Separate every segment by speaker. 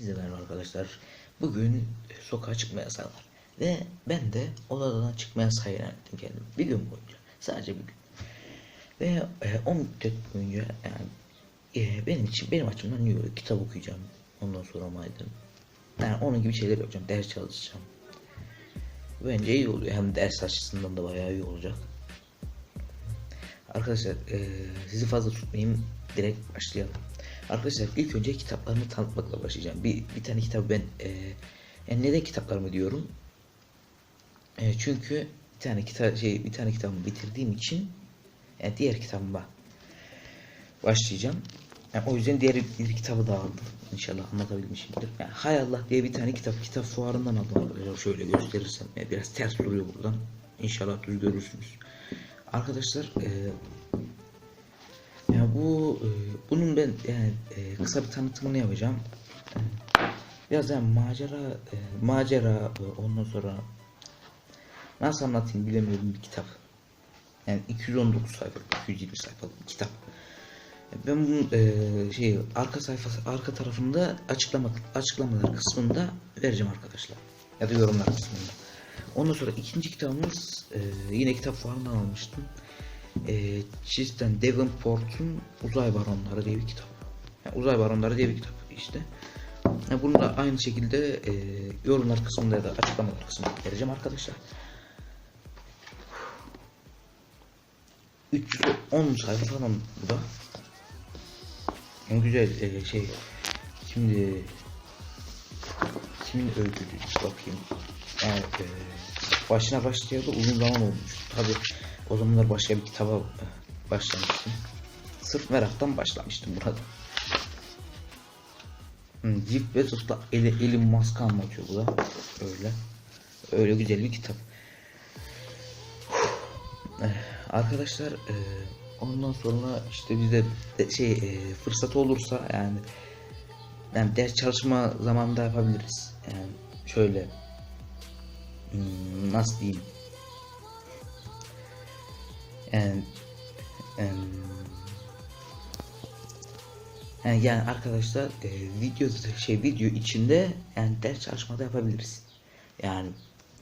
Speaker 1: Hepinize merhaba arkadaşlar. Bugün e, sokağa çıkma yasağı var. Ve ben de odadan çıkma yasağı ilan ettim kendim. Bir gün boyunca. Sadece bir gün. Ve e, o müddet boyunca yani e, benim için benim açımdan iyi oluyor. Kitap okuyacağım. Ondan sonra maydın. Yani onun gibi şeyler yapacağım. Ders çalışacağım. Bence iyi oluyor. Hem ders açısından da bayağı iyi olacak. Arkadaşlar e, sizi fazla tutmayayım. Direkt başlayalım. Arkadaşlar ilk önce kitaplarımı tanıtmakla başlayacağım. Bir, bir tane kitabı ben e, yani neden kitaplarımı diyorum? E, çünkü bir tane kitap şey bir tane kitabımı bitirdiğim için yani diğer kitabıma başlayacağım. Yani o yüzden diğer bir kitabı da aldım. İnşallah anlatabilmişimdir. Yani Hay Allah diye bir tane kitap kitap fuarından aldım arkadaşlar. Şöyle gösterirsem yani biraz ters duruyor buradan. İnşallah düz görürsünüz. Arkadaşlar e, bu e, bunun ben yani e, kısa bir tanıtımını yapacağım. Biraz yani macera e, macera e, ondan sonra nasıl anlatayım bilemiyorum bir kitap. Yani 219 sayfa, 220 sayfalık bir kitap. Ben bunun e, şey arka sayfası arka tarafında açıklama açıklamalar kısmında vereceğim arkadaşlar. Ya da yorumlar kısmında. Ondan sonra ikinci kitabımız e, yine kitap fuarından almıştım. E, Çizden Devonport'un Uzay Baronları diye bir kitap. Yani Uzay Baronları diye bir kitap işte. Yani bunu da aynı şekilde e, yorumlar kısmında ya da açıklamalar kısmında vereceğim arkadaşlar. 310 sayfa falan bu da. En güzel e, şey şimdi kimin öyküydü bakayım. Yani e, başına başlayalı uzun zaman olmuş. Tabi o zamanlar başka bir kitaba e, başlamıştım. Sırf meraktan başlamıştım burada. Hmm, Jeff Bezos'la Eli- Elon Musk'ı anlatıyor bu da. Öyle. Öyle güzel bir kitap. Eh, Arkadaşlar e, ondan sonra işte bizde de şey e, fırsat olursa yani yani ders çalışma zamanında yapabiliriz. Yani şöyle hmm, nasıl diyeyim yani yani, yani arkadaşlar e, video şey video içinde yani ders çalışmada yapabiliriz. Yani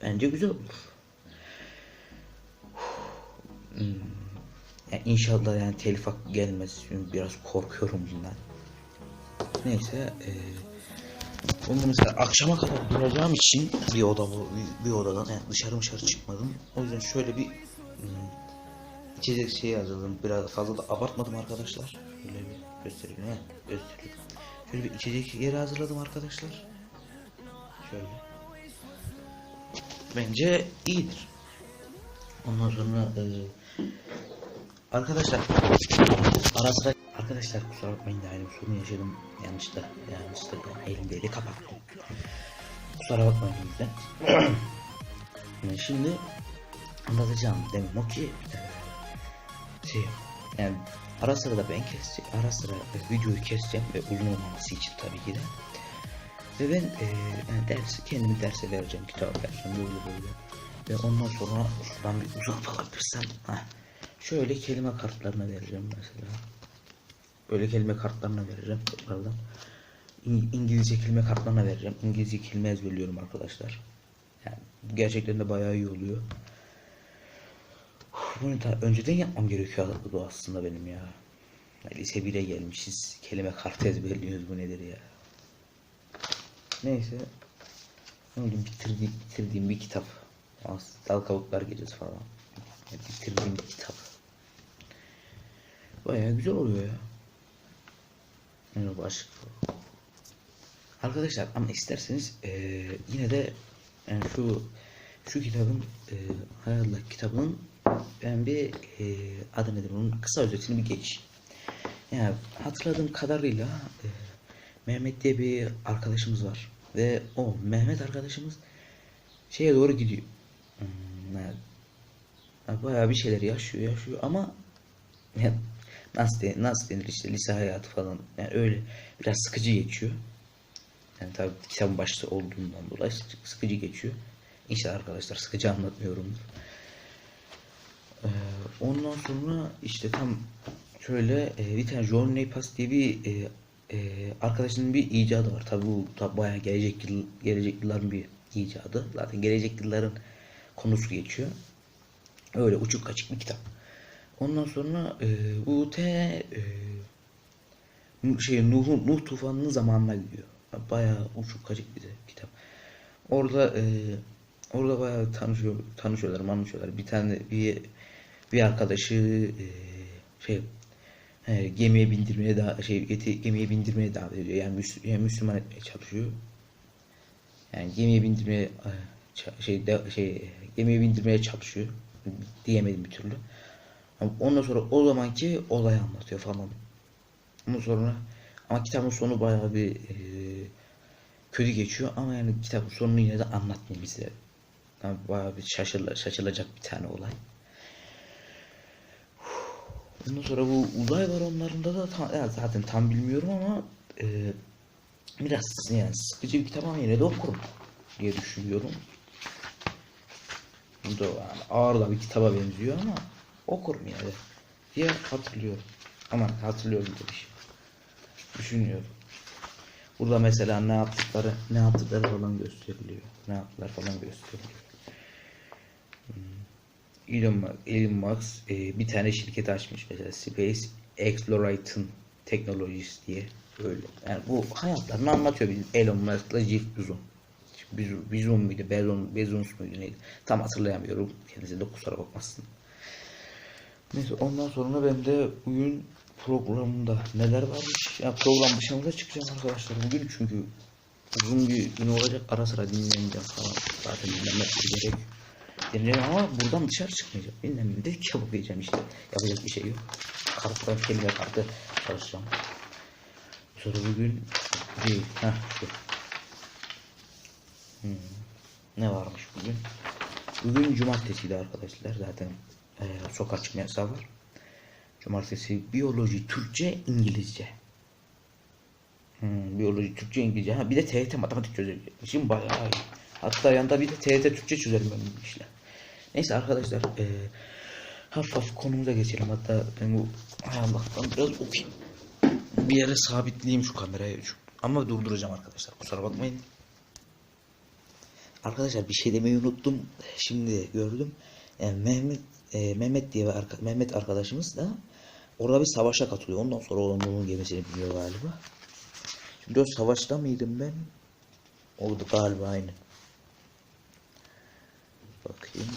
Speaker 1: bence güzel olur. Hmm. Yani inşallah yani telif gelmez. Biraz korkuyorum bundan. Neyse e, bunu mesela akşama kadar duracağım için bir oda bu bir, bir odadan yani dışarı dışarı çıkmadım. O yüzden şöyle bir içecek şey hazırladım. Biraz fazla da abartmadım arkadaşlar. Şöyle bir göstereyim he, göstereyim. Şöyle bir içecek yeri hazırladım arkadaşlar. Şöyle. Bence iyidir. Ondan sonra e, arkadaşlar ara sıra arkadaşlar kusura bakmayın da aynı bir sorun yaşadım yanlışlıkla yanlışlıkla yani elimdeydi kapattım. Kusura bakmayın. Yani şimdi anlatacağım demem o ki e, şey yani ara sıra da ben keseceğim ara sıra e, videoyu keseceğim ve uzun olmaması için tabii ki de. Ve ben e, yani dersi kendimi derse vereceğim kitap vereceğim böyle böyle. Ve ondan sonra şuradan bir uzak bakabilirsem heh, şöyle kelime kartlarına vereceğim mesela. Böyle kelime kartlarına vereceğim. İng- İngilizce kelime kartlarına vereceğim. İngilizce kelime ezberliyorum arkadaşlar. Yani gerçekten de bayağı iyi oluyor. Bunu da önceden yapmam gerekiyordu aslında benim ya. Lise 1'e gelmişiz. Kelime kartı ezberliyoruz bu nedir ya. Neyse. Ne bileyim bitirdiğim, bitirdiğim bir kitap. Dal Kavuklar Gecesi falan. Ya bitirdiğim bir kitap. Bayağı güzel oluyor ya. Yani başka. Arkadaşlar ama isterseniz eee, yine de yani şu şu kitabın eee Hayallah kitabının ben bir eee adı nedir onun kısa özetini bir geç. Yani hatırladığım kadarıyla eee, Mehmet diye bir arkadaşımız var ve o Mehmet arkadaşımız şeye doğru gidiyor. Hmm, yani, bayağı bir şeyler yaşıyor yaşıyor ama yani nasıl de, nasıl denir işte lise hayatı falan yani öyle biraz sıkıcı geçiyor. Yani tabii kitabın başta olduğundan dolayı sık- sıkıcı geçiyor. İnşallah arkadaşlar sıkıcı anlatmıyorumdur. Ee, ondan sonra işte tam şöyle e, bir tane John Napas diye bir e, e, arkadaşının bir icadı var. Tabi bu tabi bayağı gelecek yıl, gelecek yılların bir icadı. Zaten gelecek yılların konusu geçiyor. Öyle uçuk kaçık bir kitap. Ondan sonra e, bu te e, şey Nuh'un Nuh tufanının zamanına gidiyor. Bayağı uçuk kaçık bir kitap. Orada e, orada bayağı tanışıyor tanışıyorlar, anlaşıyorlar. Bir tane bir bir arkadaşı e, şey e, gemiye bindirmeye da şey eti, gemiye bindirmeye davet ediyor. Yani, Müs- yani Müslüman etmeye çalışıyor. Yani gemiye bindirmeye e, şey de, şey gemiye bindirmeye çalışıyor. Diyemedim bir türlü. Ama Ondan sonra o zamanki olayı anlatıyor falan. Ondan sonra ama kitabın sonu bayağı bir e, kötü geçiyor ama yani kitabın sonunu yine de anlatmayayım bize. Yani bayağı bir şaşırla, şaşılacak bir tane olay. Ondan sonra bu uzay var onlarında da tam, ya zaten tam bilmiyorum ama e, biraz yani sıkıcı bir kitap ama yine de okurum diye düşünüyorum. Bu da yani ağır da bir kitaba benziyor ama okurum de diye hatırlıyorum. Ama hatırlıyorum demiş. Düşünüyorum. Burada mesela ne yaptıkları, ne yaptıkları falan gösteriliyor. Ne yaptılar falan gösteriliyor. Elon Elon Musk e, bir tane şirket açmış mesela Space Exploration Technologies diye öyle. Yani bu hayatlarını anlatıyor bizim Elon Musk'la Jeff Bezos. Bezos, Bezos muydu? Bezos, Bezos muydu neydi? Tam hatırlayamıyorum. Kendisi de kusura bakmasın. Neyse ondan sonra ben de bugün programda neler varmış? Ya program dışına da çıkacağım arkadaşlar bugün çünkü uzun bir gün olacak ara sıra dinleneceğim falan. Zaten dinlenmek gerek. Dinleyeceğim ama buradan dışarı çıkmayacağım. Dinlenmeyeyim de kitap okuyacağım işte. Yapacak bir şey yok. Karttan kelime kartı çalışacağım. Sonra bugün değil. Heh. Hmm. Ne varmış bugün? Bugün cumartesiydi arkadaşlar zaten e, sokağa çıkma yasağı var. Cumartesi biyoloji, Türkçe, İngilizce. Hmm, biyoloji, Türkçe, İngilizce. Ha, bir de TYT matematik çözerim. Şimdi bayağı iyi. Hatta yanında bir de TYT Türkçe çözerim ben bu işle. Neyse arkadaşlar e, hafif hafif konumuza geçelim. Hatta ben bu Allah'tan biraz okuyayım. Bir yere sabitleyeyim şu kamerayı. Şu- Ama durduracağım arkadaşlar. Kusura bakmayın. Arkadaşlar bir şey demeyi unuttum. Şimdi gördüm. Yani Mehmet e, Mehmet diye arka- Mehmet arkadaşımız da orada bir savaşa katılıyor. Ondan sonra onun gemisini biliyor galiba. Şimdi o savaşta mıydım ben? Oldu galiba aynı. Bakayım.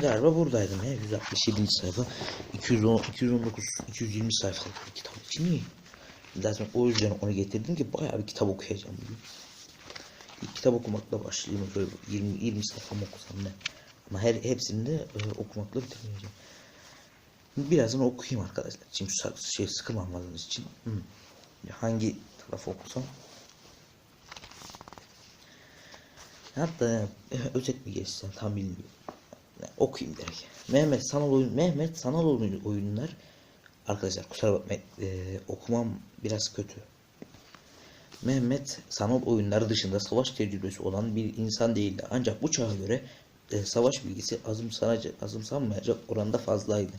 Speaker 1: Galiba buradaydım ya. 167. sayfa. 210, 219, 220 sayfalık bir kitap için iyi. Zaten o yüzden onu getirdim ki bayağı bir kitap okuyacağım bugün. İlk kitap okumakla başlayayım. Şöyle 20, 20 sayfa okusam ne? Ama her hepsini de e, okumakla bitirmeyeceğim. Birazdan okuyayım arkadaşlar. Şimdi şu şey sıkılmamanız için. Hı. Hangi tarafı okusam? Hatta e, özet mi geçsem tam bilmiyorum. Okuyayım direkt. Mehmet sanal oyun Mehmet sanal oyun oyunlar arkadaşlar kusura bakmayın e, okumam biraz kötü. Mehmet sanal oyunları dışında savaş tecrübesi olan bir insan değildi. Ancak bu çağa göre e, savaş bilgisi azımsanmayacak oranda fazlaydı.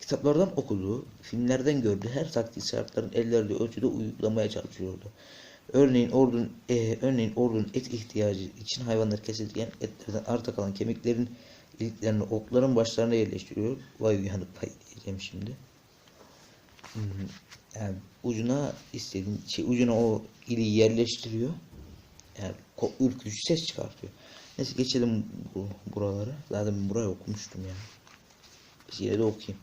Speaker 1: Kitaplardan okuduğu, filmlerden gördüğü her taktik şartların ellerinde ölçüde uygulamaya çalışıyordu. Örneğin ordun, e, örneğin ordunun et ihtiyacı için hayvanlar kesilirken etlerden arta kalan kemiklerin iliklerini okların başlarına yerleştiriyor. Vay uyanık pay diyeceğim şimdi. Hmm, Yani ucuna istediğin şey ucuna o iliği yerleştiriyor. Yani ürkütücü ses çıkartıyor. Neyse geçelim bu, buralara. Zaten burayı okumuştum ya. Yine de okuyayım.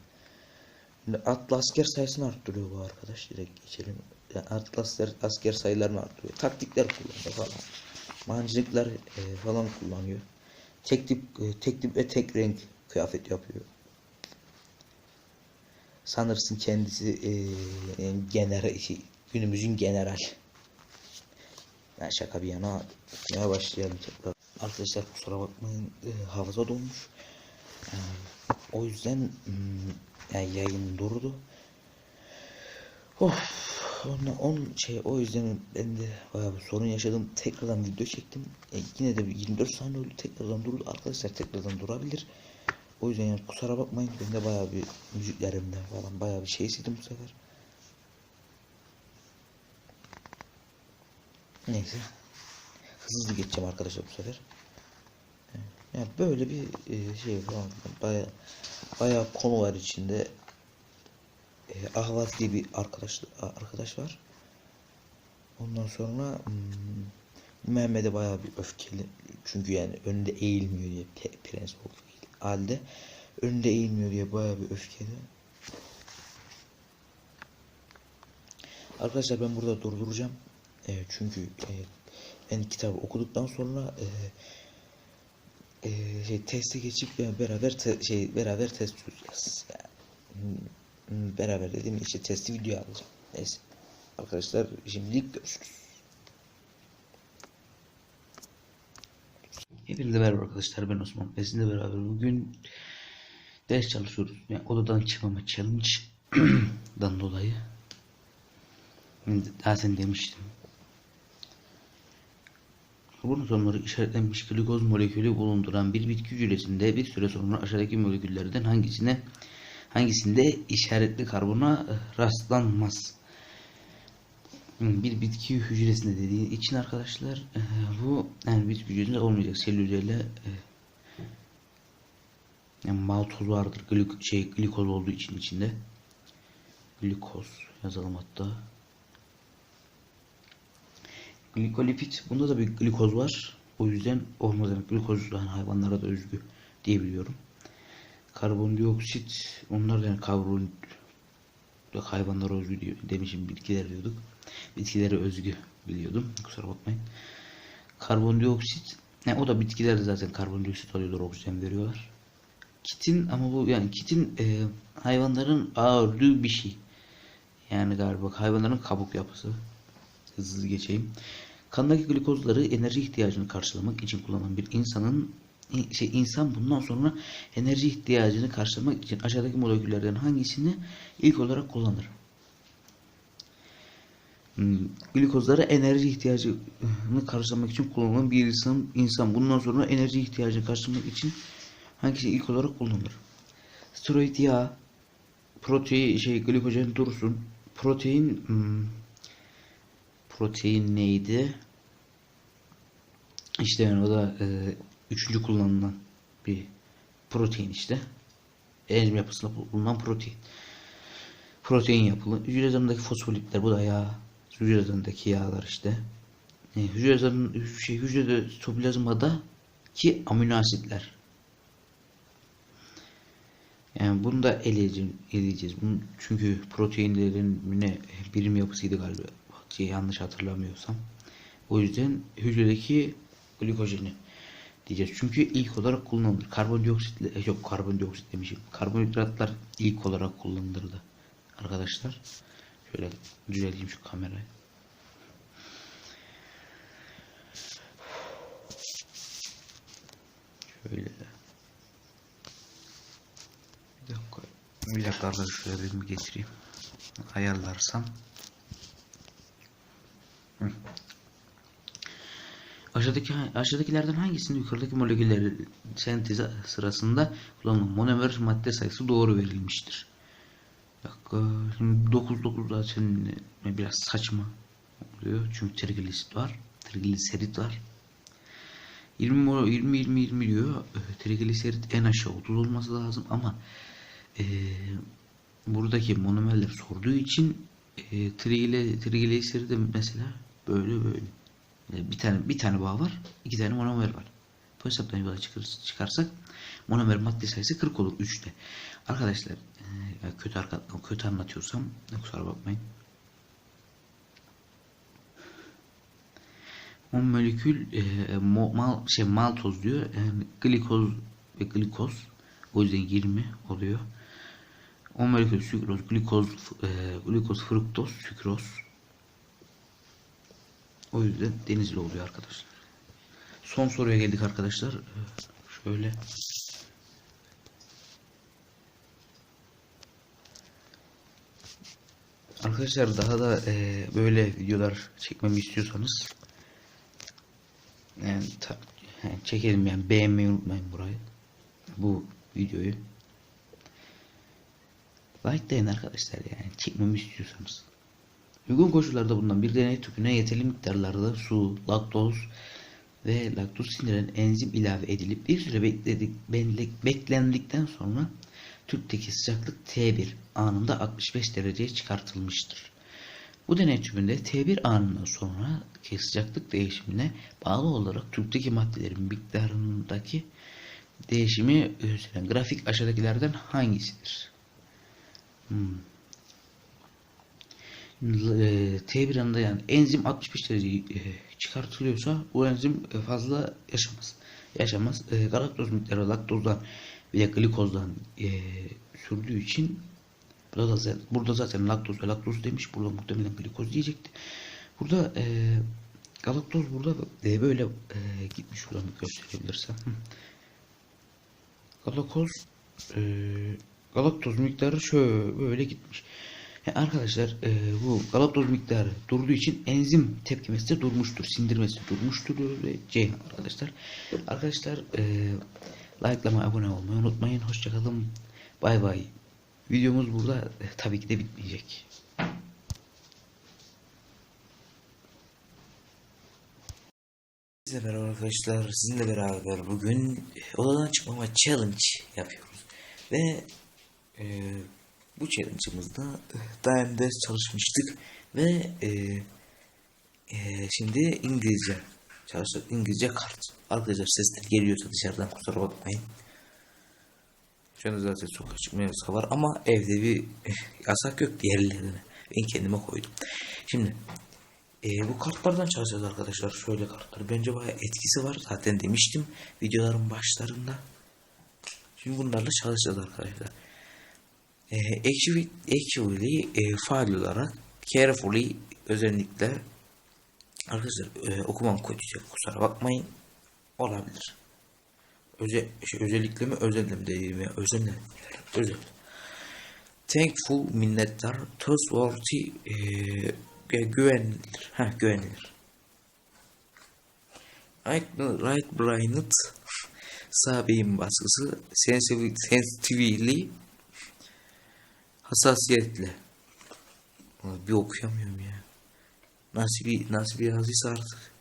Speaker 1: Şimdi atlı asker sayısını arttırıyor bu arkadaş. Direkt geçelim. Yani atlı asker, asker sayılarını arttırıyor. Taktikler kullanıyor falan. Mancınıklar e, falan kullanıyor. Tek tip, e, tek tip ve tek renk kıyafet yapıyor. Sanırsın kendisi e, yani general, şey, günümüzün general. Yani şaka bir yana okumaya başlayalım tekrar. Arkadaşlar kusura bakmayın e, hafıza donmuş. E, o yüzden hmm, yani yayın durdu. Of Sonra on şey o yüzden ben de bayağı bir sorun yaşadım. Tekrardan video çektim. E, yine de bir 24 saniye oldu. Tekrardan durdu. Arkadaşlar tekrardan durabilir. O yüzden yani kusura bakmayın. Ben de bayağı bir müziklerimden falan bayağı bir şey istedim bu sefer. Neyse. Hızlı geçeceğim arkadaşlar bu sefer. Yani böyle bir e, şey falan bayağı bayağı konu var içinde. E, Ahvat diye bir arkadaş arkadaş var. Ondan sonra hmm, Mehmet'e bayağı bir öfkeli. Çünkü yani önünde eğilmiyor diye te- prens olduğu halde önünde eğilmiyor diye bayağı bir öfkeli. Arkadaşlar ben burada durduracağım. E, çünkü e, ben kitabı okuduktan sonra e, e, şey teste geçip yani beraber te- şey beraber test çözeceğiz. Yani, hmm, beraber dediğim işte testi video alacağım. Neyse. Arkadaşlar şimdilik görüşürüz. Hepinize merhaba arkadaşlar ben Osman. Ben sizinle beraber bugün ders çalışıyoruz. Yani odadan çıkmama challenge'dan dolayı. Zaten demiştim. Sonları işaretlenmiş glikoz molekülü bulunduran bir bitki hücresinde bir süre sonra aşağıdaki moleküllerden hangisine hangisinde işaretli karbona e, rastlanmaz. Bir bitki hücresinde dediği için arkadaşlar e, bu yani bitki hücresinde olmayacak. Selülerle yani maltoz vardır glik şey glikoz olduğu için içinde. Glikoz yazalım hatta. Glikolipid bunda da bir glikoz var. O yüzden olmaz demek. Glikoz yani hayvanlara da özgü diyebiliyorum karbondioksit onlar yani karbon hayvanlara özgü diyor, demişim bitkiler diyorduk. Bitkilere özgü biliyordum kusura bakmayın. Karbondioksit yani o da bitkilerde zaten karbondioksit alıyorlar oksijen veriyorlar. Kitin ama bu yani kitin e, hayvanların ağırlığı bir şey. Yani galiba hayvanların kabuk yapısı. Hızlı geçeyim. Kandaki glikozları enerji ihtiyacını karşılamak için kullanılan bir insanın şey insan bundan sonra enerji ihtiyacını karşılamak için aşağıdaki moleküllerden hangisini ilk olarak kullanır? Hmm, glikozlara enerji ihtiyacını karşılamak için kullanılan bir insan insan bundan sonra enerji ihtiyacını karşılamak için hangisi ilk olarak kullanılır? Steroid yağ, protein şey glikojen dursun, protein hmm, protein neydi? İşte yani o da e, üçüncü kullanılan bir protein işte. Enzim yapısında bulunan protein. Protein yapılı. Hücre zarındaki fosfolipler bu da yağ. Hücre zarındaki yağlar işte. E, hücre zarının şey, hücrede sitoplazmada ki amino asitler. Yani bunu da eleyeceğiz. çünkü proteinlerin ne birim yapısıydı galiba. Şey, yanlış hatırlamıyorsam. O yüzden hücredeki glikojeni diyeceğiz. Çünkü ilk olarak kullanılır. Karbondioksit yok karbondioksit demişim. Karbonhidratlar ilk olarak kullanılırdı. Arkadaşlar şöyle düzelteyim şu kamerayı. Şöyle bir dakika. Bir dakika arkadaşlar şöyle bir getireyim. Ayarlarsam. Aşağıdaki aşağıdakilerden hangisinin yukarıdaki moleküller sentezi sırasında kullanılan monomer madde sayısı doğru verilmiştir? Dakika, şimdi 9 9 zaten biraz saçma oluyor. Çünkü trigliserit var. Trigliserit var. 20 20 20 20 diyor. Trigliserit en aşağı 30 olması lazım ama e, buradaki monomerler sorduğu için e, trigliserit de mesela böyle böyle bir tane bir tane bağ var. iki tane monomer var. Bu hesaptan yola çıkarsak monomer madde sayısı 40 olur 3'te. Arkadaşlar e, kötü kötü anlatıyorsam kusura bakmayın. O molekül e, mal, şey maltoz diyor. Yani glikoz ve glikoz o yüzden 20 oluyor. O molekül sükroz, glikoz, e, glikoz, fruktoz, sükroz o yüzden denizli oluyor arkadaşlar. Son soruya geldik arkadaşlar. Şöyle. Arkadaşlar daha da e, böyle videolar çekmemi istiyorsanız yani, ta- yani çekelim yani beğenmeyi unutmayın burayı. Bu videoyu. Likelayın arkadaşlar yani çekmemi istiyorsanız. Uygun koşullarda bulunan bir deney tüpüne yeterli miktarlarda su, laktoz ve laktoz sindiren enzim ilave edilip bir süre bekledik, benle- beklendikten sonra tüpteki sıcaklık T1 anında 65 dereceye çıkartılmıştır. Bu deney tüpünde T1 anından sonraki sıcaklık değişimine bağlı olarak tüpteki maddelerin miktarındaki değişimi gösteren grafik aşağıdakilerden hangisidir? Hmm. L- T1 anında yani enzim 65 derece e, çıkartılıyorsa bu enzim e, fazla yaşamaz. Yaşamaz. E, galaktoz miktarı laktozdan ve glikozdan e, sürdüğü için burada, da zaten, burada zaten laktoz ve laktoz demiş. Burada muhtemelen glikoz diyecekti. Burada e, galaktoz burada e, böyle e, gitmiş şuradan gösterebilirsem. Hı. Galaktoz e, galaktoz miktarı şöyle böyle gitmiş. Yani arkadaşlar e, bu galaktoz miktarı durduğu için enzim tepkimesi de durmuştur. Sindirmesi durmuştur ve C arkadaşlar. Arkadaşlar e, like'lama abone olmayı unutmayın. Hoşçakalın. Bay bay. Videomuz burada e, tabii ki de bitmeyecek. Size merhaba arkadaşlar. Sizinle beraber bugün e, odadan çıkmama challenge yapıyoruz. Ve e, bu challenge'ımızda e, daha çalışmıştık ve e, e, şimdi İngilizce çalıştık. İngilizce kart. Arkadaşlar sesler geliyorsa dışarıdan kusura bakmayın. Şu anda zaten sokağa çıkma yasağı var ama evde bir yasak yok diğerlerine. Ben kendime koydum. Şimdi e, bu kartlardan çalışacağız arkadaşlar. Şöyle kartlar. Bence bayağı etkisi var. Zaten demiştim videoların başlarında. Şimdi bunlarla çalışacağız arkadaşlar. E, actually, actually olarak carefully özellikle arkadaşlar e, okumam kötüyse kusura bakmayın olabilir. Özel, şey, özellikle mi özellikle mi dediğim ya özel özel. Thankful minnettar trustworthy e, gü- güvenilir. Ha güvenilir. Right, right blinded sağ beyin baskısı sensitively hassasiyetle. Bir okuyamıyorum ya. Nasıl bir nasıl bir yazıysa artık.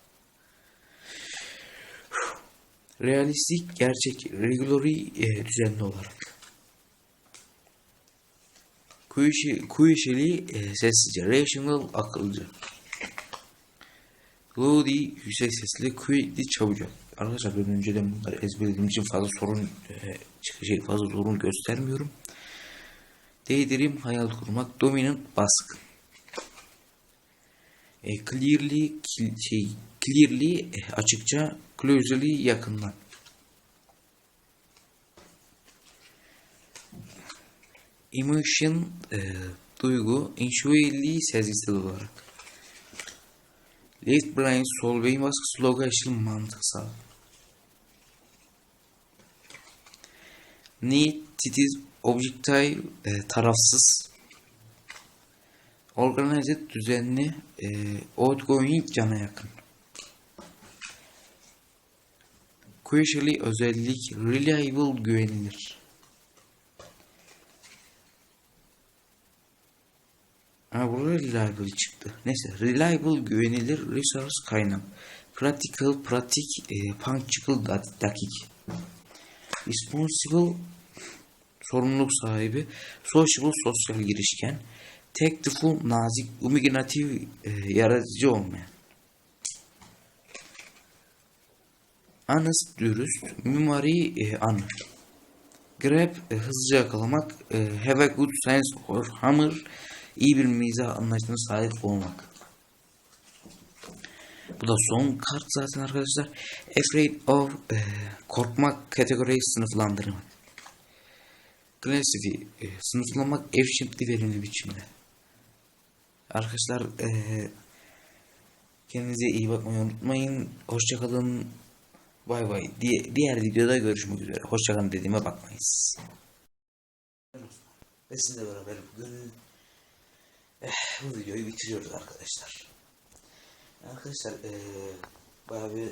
Speaker 1: Realistik, gerçek, regularly e, düzenli olarak. Kuyuşi, kuyuşeli e, sessizce, rational akılcı. Loody yüksek sesli, quickly çabucak. Arkadaşlar ben önceden bunları ezberlediğim için fazla sorun e, çıkacak fazla sorun göstermiyorum. Değdirim, hayal kurmak, dominant, baskın. E, clearly, şey, clearly, e, açıkça, closely, yakından. Emotion, e, duygu, intuitively, sezgisel olarak. Left brain, sol beyin baskısı, logational, mantıksal. Need, titiz, objective, e, tarafsız. Organized, düzenli, e, outgoing, cana yakın. Crucially, özellik, reliable, güvenilir. Ha burada reliable çıktı. Neyse reliable güvenilir resource kaynak. Practical pratik e, punctual da- dakik. Responsible sorumluluk sahibi. Sociable sosyal girişken. Tactful nazik. Imaginative e, yaratıcı olmayan. Honest dürüst. Mimari e, anı. Grab e, hızlıca yakalamak. E, have a good sense of humor. iyi bir mizah anlayışına sahip olmak. Bu da son kart zaten arkadaşlar. Afraid of e, korkmak kategoriyi sınıflandırmak. Classify e, sınıflamak efficiently verimli biçimde. Arkadaşlar e, kendinize iyi bakmayı unutmayın. Hoşçakalın. Bay bay. Diye, diğer videoda görüşmek üzere. Hoşçakalın dediğime bakmayız. Ve sizle beraber bugün Eh, bu videoyu bitiriyoruz arkadaşlar. Arkadaşlar eee bayağı bir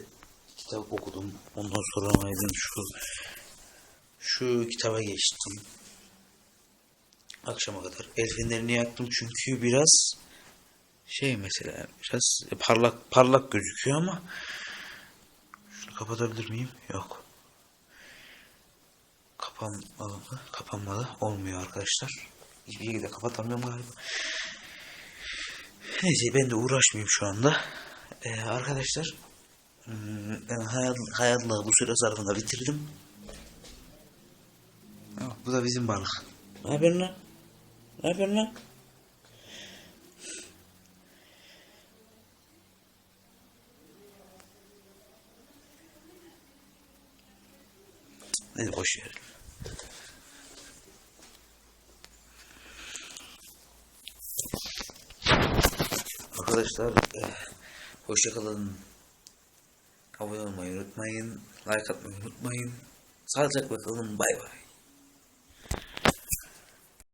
Speaker 1: kitap okudum. Ondan sonra aydın şu şu kitaba geçtim. Akşama kadar. El fenerini yaktım çünkü biraz şey mesela biraz parlak parlak gözüküyor ama şunu kapatabilir miyim? Yok. Kapanmalı mı? Kapanmalı. Olmuyor arkadaşlar. Hiçbir şekilde kapatamıyorum galiba. Neyse ben de uğraşmayayım şu anda. Ee, arkadaşlar hmm, ben hayat, hayatla bu süre zarfında bitirdim. Bu da bizim balık. Ne yapıyorsun lan? Ne yapıyorsun lan? Hadi boş ver. Arkadaşlar eh, hoşça kalın. Abone olmayı unutmayın. Like atmayı unutmayın. Sağlıcakla kalın. Bay bay.